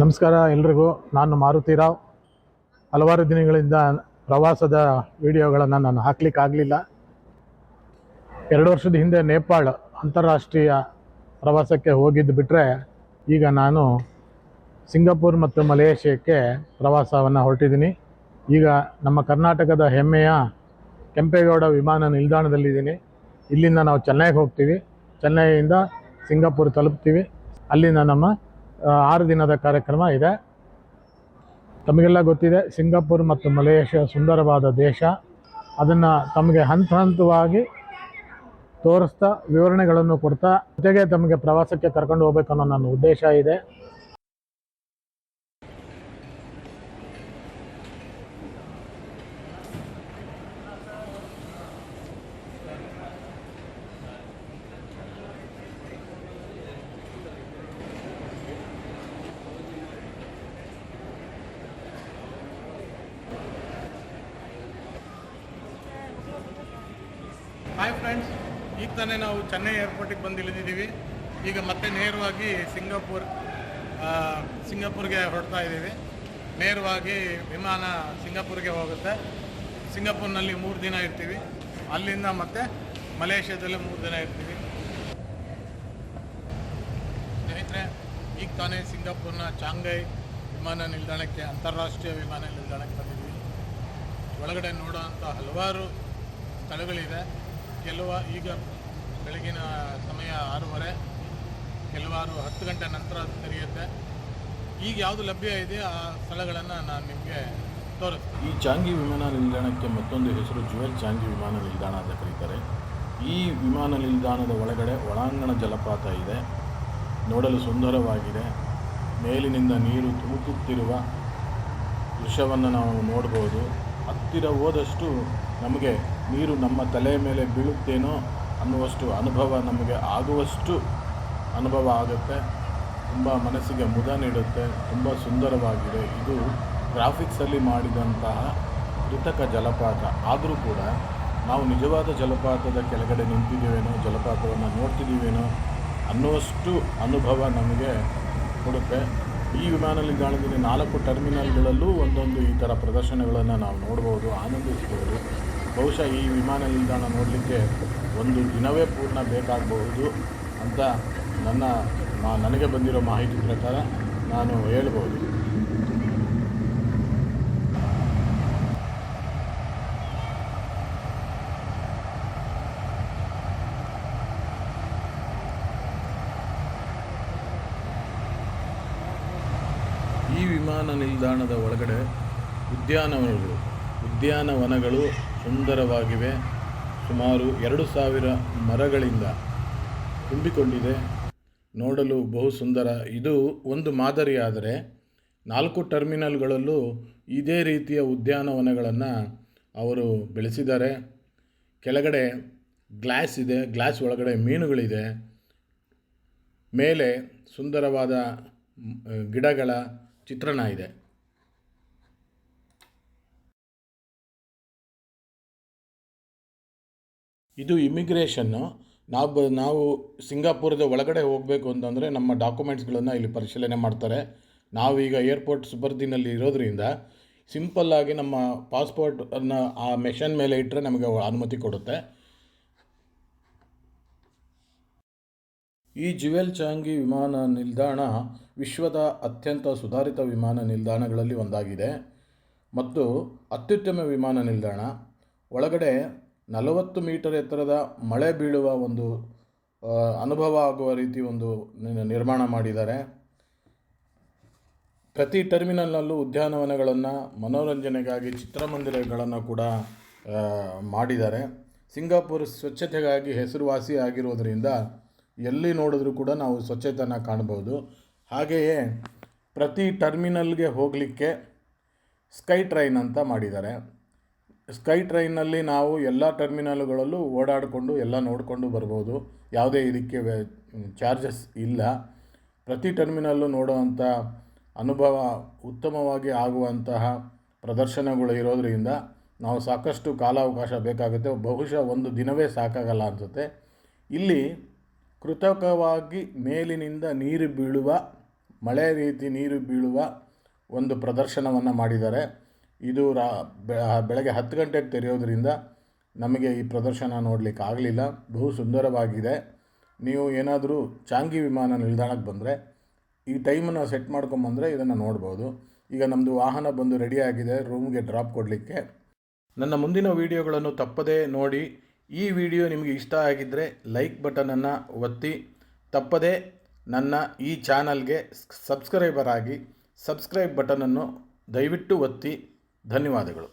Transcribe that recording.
ನಮಸ್ಕಾರ ಎಲ್ರಿಗೂ. ನಾನು ಮಾರುತಿರಾವ್ ಹಲವಾರು ದಿನಗಳಿಂದ ಪ್ರವಾಸದ ವಿಡಿಯೋಗಳನ್ನು ನಾನು ಹಾಕ್ಲಿಕ್ಕಾಗಲಿಲ್ಲ. ಎರಡು ವರ್ಷದ ಹಿಂದೆ ನೇಪಾಳ ಅಂತಾರಾಷ್ಟ್ರೀಯ ಪ್ರವಾಸಕ್ಕೆ ಹೋಗಿದ್ದು ಬಿಟ್ಟರೆ ಈಗ ನಾನು ಸಿಂಗಾಪುರ್ ಮತ್ತು ಮಲೇಷ್ಯಾಕ್ಕೆ ಪ್ರವಾಸವನ್ನು ಹೊರಟಿದ್ದೀನಿ ಈಗ ನಮ್ಮ ಕರ್ನಾಟಕದ ಹೆಮ್ಮೆಯ ಕೆಂಪೇಗೌಡ ವಿಮಾನ ನಿಲ್ದಾಣದಲ್ಲಿದ್ದೀನಿ ಇಲ್ಲಿಂದ ನಾವು ಚೆನ್ನೈಗೆ ಹೋಗ್ತೀವಿ. ಚೆನ್ನೈಯಿಂದ ಸಿಂಗಾಪುರ್ ತಲುಪ್ತೀವಿ. ಅಲ್ಲಿಂದ ನಮ್ಮ ಆರು ದಿನದ ಕಾರ್ಯಕ್ರಮ ಇದೆ. ತಮಗೆಲ್ಲ ಗೊತ್ತಿದೆ, ಸಿಂಗಾಪುರ್ ಮತ್ತು ಮಲೇಷ್ಯಾ ಸುಂದರವಾದ ದೇಶ. ಅದನ್ನು ತಮಗೆ ಹಂತ ಹಂತವಾಗಿ ತೋರಿಸ್ತಾ ವಿವರಣೆಗಳನ್ನು ಕೊಡ್ತಾ, ಜೊತೆಗೆ ತಮಗೆ ಪ್ರವಾಸಕ್ಕೆ ಕರ್ಕೊಂಡು ಹೋಗ್ಬೇಕು ಅನ್ನೋ ನನ್ನ ಉದ್ದೇಶ ಇದೆ. ಫ್ರೆಂಡ್ಸ್ ಈಗ ತಾನೇ ನಾವು ಚೆನ್ನೈ ಏರ್ಪೋರ್ಟಿಗೆ ಬಂದು ಇಳಿದಿದ್ದೀವಿ. ಈಗ ಮತ್ತೆ ನೇರವಾಗಿ ಸಿಂಗಾಪುರ್ ಸಿಂಗಾಪುರ್ಗೆ ಹೊರಡ್ತಾ ಇದ್ದೀವಿ. ನೇರವಾಗಿ ವಿಮಾನ ಸಿಂಗಾಪುರ್ಗೆ ಹೋಗುತ್ತೆ. ಸಿಂಗಾಪುರ್ನಲ್ಲಿ ಮೂರು ದಿನ ಇರ್ತೀವಿ. ಅಲ್ಲಿಂದ ಮತ್ತೆ ಮಲೇಷ್ಯಾದಲ್ಲಿ ಮೂರು ದಿನ ಇರ್ತೀವಿ. ಸ್ನೇಹಿತರೆ, ಈಗ ತಾನೇ ಸಿಂಗಾಪುರ್ನ ಚಾಂಗೈ ವಿಮಾನ ನಿಲ್ದಾಣಕ್ಕೆ, ಅಂತಾರಾಷ್ಟ್ರೀಯ ವಿಮಾನ ನಿಲ್ದಾಣಕ್ಕೆ ಬಂದಿದ್ವಿ ಒಳಗಡೆ ನೋಡೋವಂಥ ಹಲವಾರು ಸ್ಥಳಗಳಿದೆ. ಕೆಲವು ಈಗ ಬೆಳಗಿನ ಸಮಯ ಆರೂವರೆ, ಕೆಲವಾರು ಹತ್ತು ಗಂಟೆ ನಂತರ ಅದು ತೆರೆಯುತ್ತೆ. ಈಗ ಯಾವುದು ಲಭ್ಯ ಇದೆ ಆ ಸ್ಥಳಗಳನ್ನು ನಾನು ನಿಮಗೆ ತೋರಿಸ್ತೀನಿ. ಈ ಚಾಂಗಿ ವಿಮಾನ ನಿಲ್ದಾಣಕ್ಕೆ ಮತ್ತೊಂದು ಹೆಸರು ಜುವೆಲ್ ಚಾಂಗಿ ವಿಮಾನ ನಿಲ್ದಾಣ ಅಂತ ಕರೀತಾರೆ. ಈ ವಿಮಾನ ನಿಲ್ದಾಣದ ಒಳಗಡೆ ಒಳಾಂಗಣ ಜಲಪಾತ ಇದೆ. ನೋಡಲು ಸುಂದರವಾಗಿದೆ. ಮೇಲಿನಿಂದ ನೀರು ತುಮುಕುತ್ತಿರುವ ದೃಶ್ಯವನ್ನು ನಾವು ನೋಡ್ಬೋದು. ಹತ್ತಿರ ಹೋದಷ್ಟು ನಮಗೆ ನೀರು ನಮ್ಮ ತಲೆಯ ಮೇಲೆ ಬೀಳುತ್ತೇನೋ ಅನ್ನುವಷ್ಟು ಅನುಭವ ನಮಗೆ ಆಗುವಷ್ಟು ಅನುಭವ ಆಗುತ್ತೆ. ತುಂಬ ಮನಸ್ಸಿಗೆ ಮುದ ನೀಡುತ್ತೆ. ತುಂಬ ಸುಂದರವಾಗಿದೆ. ಇದು ಗ್ರಾಫಿಕ್ಸಲ್ಲಿ ಮಾಡಿದಂತಹ ಕೃತಕ ಜಲಪಾತ. ಆದರೂ ಕೂಡ ನಾವು ನಿಜವಾದ ಜಲಪಾತದ ಕೆಳಗಡೆ ನಿಂತಿದ್ದೀವೇನೋ, ಜಲಪಾತವನ್ನು ನೋಡ್ತಿದ್ದೀವೇನೋ ಅನ್ನುವಷ್ಟು ಅನುಭವ ನಮಗೆ ಕೊಡುತ್ತೆ. ಈ ವಿಮಾನ ನಿಲ್ದಾಣದಲ್ಲಿ ನಾಲ್ಕು ಟರ್ಮಿನಲ್ಗಳಲ್ಲೂ ಒಂದೊಂದು ಈ ಥರ ಪ್ರದರ್ಶನಗಳನ್ನು ನಾವು ನೋಡ್ಬೋದು, ಆನಂದಿಸ್ಬೋದು. ಬಹುಶಃ ಈ ವಿಮಾನ ನಿಲ್ದಾಣ ನೋಡಲಿಕ್ಕೆ ಒಂದು ದಿನವೇ ಪೂರ್ಣ ಬೇಕಾಗಬಹುದು ಅಂತ ನನ್ನ ನನಗೆ ಬಂದಿರೋ ಮಾಹಿತಿ ಪ್ರಕಾರ ನಾನು ಹೇಳ್ಬೋದು. ಈ ವಿಮಾನ ನಿಲ್ದಾಣದ ಒಳಗಡೆ ಉದ್ಯಾನವನಗಳು ಉದ್ಯಾನವನಗಳು ಸುಂದರವಾಗಿವೆ. ಸುಮಾರು ಎರಡು ಸಾವಿರ ಮರಗಳಿಂದ ತುಂಬಿಕೊಂಡಿದೆ. ನೋಡಲು ಬಹು ಸುಂದರ. ಇದು ಒಂದು ಮಾದರಿಯಾದರೆ ನಾಲ್ಕು ಟರ್ಮಿನಲ್ಗಳಲ್ಲೂ ಇದೇ ರೀತಿಯ ಉದ್ಯಾನವನಗಳನ್ನು ಅವರು ಬೆಳೆಸಿದ್ದಾರೆ. ಕೆಳಗಡೆ ಗ್ಲಾಸ್ ಇದೆ. ಗ್ಲಾಸ್ ಒಳಗಡೆ ಮೀನುಗಳಿದೆ. ಮೇಲೆ ಸುಂದರವಾದ ಗಿಡಗಳ ಚಿತ್ರಣ ಇದೆ. ಇದು ಇಮಿಗ್ರೇಷನ್ನು ನಾವು ನಾವು ಸಿಂಗಾಪುರದ ಒಳಗಡೆ ಹೋಗಬೇಕು ಅಂತಂದರೆ ನಮ್ಮ ಡಾಕ್ಯುಮೆಂಟ್ಸ್ಗಳನ್ನು ಇಲ್ಲಿ ಪರಿಶೀಲನೆ ಮಾಡ್ತಾರೆ. ನಾವೀಗ ಏರ್ಪೋರ್ಟ್ ಸುಬರ್ದಿನಲ್ಲಿ ಇರೋದರಿಂದ ಸಿಂಪಲ್ಲಾಗಿ ನಮ್ಮ ಪಾಸ್ಪೋರ್ಟನ್ನು ಆ ಮೆಷನ್ ಮೇಲೆ ಇಟ್ಟರೆ ನಮಗೆ ಅನುಮತಿ ಕೊಡುತ್ತೆ. ಈ ಜುವೆಲ್ ಚಾಂಗಿ ವಿಮಾನ ನಿಲ್ದಾಣ ವಿಶ್ವದ ಅತ್ಯಂತ ಸುಧಾರಿತ ವಿಮಾನ ನಿಲ್ದಾಣಗಳಲ್ಲಿ ಒಂದಾಗಿದೆ. ಮತ್ತು ಅತ್ಯುತ್ತಮ ವಿಮಾನ ನಿಲ್ದಾಣ. ಒಳಗಡೆ ನಲವತ್ತು ಮೀಟರ್ ಎತ್ತರದ ಮಳೆ ಬೀಳುವ ಒಂದು ಅನುಭವ ಆಗುವ ರೀತಿ ಒಂದು ನಿರ್ಮಾಣ ಮಾಡಿದ್ದಾರೆ. ಪ್ರತಿ ಟರ್ಮಿನಲ್ನಲ್ಲೂ ಉದ್ಯಾನವನಗಳನ್ನು, ಮನೋರಂಜನೆಗಾಗಿ ಚಿತ್ರಮಂದಿರಗಳನ್ನು ಕೂಡ ಮಾಡಿದ್ದಾರೆ. ಸಿಂಗಾಪುರ್ ಸ್ವಚ್ಛತೆಗಾಗಿ ಹೆಸರುವಾಸಿ ಆಗಿರೋದರಿಂದ ಎಲ್ಲಿ ನೋಡಿದ್ರೂ ಕೂಡ ನಾವು ಸ್ವಚ್ಛತೆಯನ್ನು ಕಾಣ್ಬೋದು. ಹಾಗೆಯೇ ಪ್ರತಿ ಟರ್ಮಿನಲ್ಗೆ ಹೋಗಲಿಕ್ಕೆ ಸ್ಕೈ ಟ್ರೈನ್ ಅಂತ ಮಾಡಿದ್ದಾರೆ. ಸ್ಕೈ ಟ್ರೈನಲ್ಲಿ ನಾವು ಎಲ್ಲ ಟರ್ಮಿನಲ್ಗಳಲ್ಲೂ ಓಡಾಡಿಕೊಂಡು ಎಲ್ಲ ನೋಡಿಕೊಂಡು ಬರ್ಬೋದು. ಯಾವುದೇ ಇದಕ್ಕೆ ಚಾರ್ಜಸ್ ಇಲ್ಲ. ಪ್ರತಿ ಟರ್ಮಿನಲ್ಲು ನೋಡುವಂಥ ಅನುಭವ ಉತ್ತಮವಾಗಿ ಆಗುವಂತಹ ಪ್ರದರ್ಶನಗಳು ಇರೋದರಿಂದ ನಾವು ಸಾಕಷ್ಟು ಕಾಲಾವಕಾಶ ಬೇಕಾಗುತ್ತೆ. ಬಹುಶಃ ಒಂದು ದಿನವೇ ಸಾಕಾಗಲ್ಲ ಅನಿಸುತ್ತೆ. ಇಲ್ಲಿ ಕೃತಕವಾಗಿ ಮೇಲಿನಿಂದ ನೀರು ಬೀಳುವ, ಮಳೆ ರೀತಿ ನೀರು ಬೀಳುವ ಒಂದು ಪ್ರದರ್ಶನವನ್ನು ಮಾಡಿದ್ದಾರೆ. ಇದು ರಾ ಬೆಳಗ್ಗೆ ಹತ್ತು ಗಂಟೆಗೆ ತೆರೆಯೋದ್ರಿಂದ ನಮಗೆ ಈ ಪ್ರದರ್ಶನ ನೋಡಲಿಕ್ಕೆ ಆಗಲಿಲ್ಲ. ಬಹು ಸುಂದರವಾಗಿದೆ. ನೀವು ಏನಾದರೂ ಚಾಂಗಿ ವಿಮಾನ ನಿಲ್ದಾಣಕ್ಕೆ ಬಂದರೆ, ಈ ಟೈಮನ್ನು ಸೆಟ್ ಮಾಡ್ಕೊಂಬಂದರೆ ಇದನ್ನು ನೋಡ್ಬೋದು. ಈಗ ನಮ್ಮದು ವಾಹನ ಬಂದು ರೆಡಿಯಾಗಿದೆ ರೂಮ್ಗೆ ಡ್ರಾಪ್ ಕೊಡಲಿಕ್ಕೆ. ನನ್ನ ಮುಂದಿನ ವಿಡಿಯೋಗಳನ್ನು ತಪ್ಪದೇ ನೋಡಿ ಈ ವಿಡಿಯೋ ನಿಮಗೆ ಇಷ್ಟ ಆಗಿದ್ದರೆ ಲೈಕ್ ಬಟನನ್ನು ಒತ್ತಿ. ತಪ್ಪದೇ ನನ್ನ ಈ ಚಾನಲ್ಗೆ ಸಬ್ಸ್ಕ್ರೈಬರ್ ಆಗಿ ಸಬ್ಸ್ಕ್ರೈಬ್ ಬಟನನ್ನು ದಯವಿಟ್ಟು ಒತ್ತಿ. ಧನ್ಯವಾದಗಳು.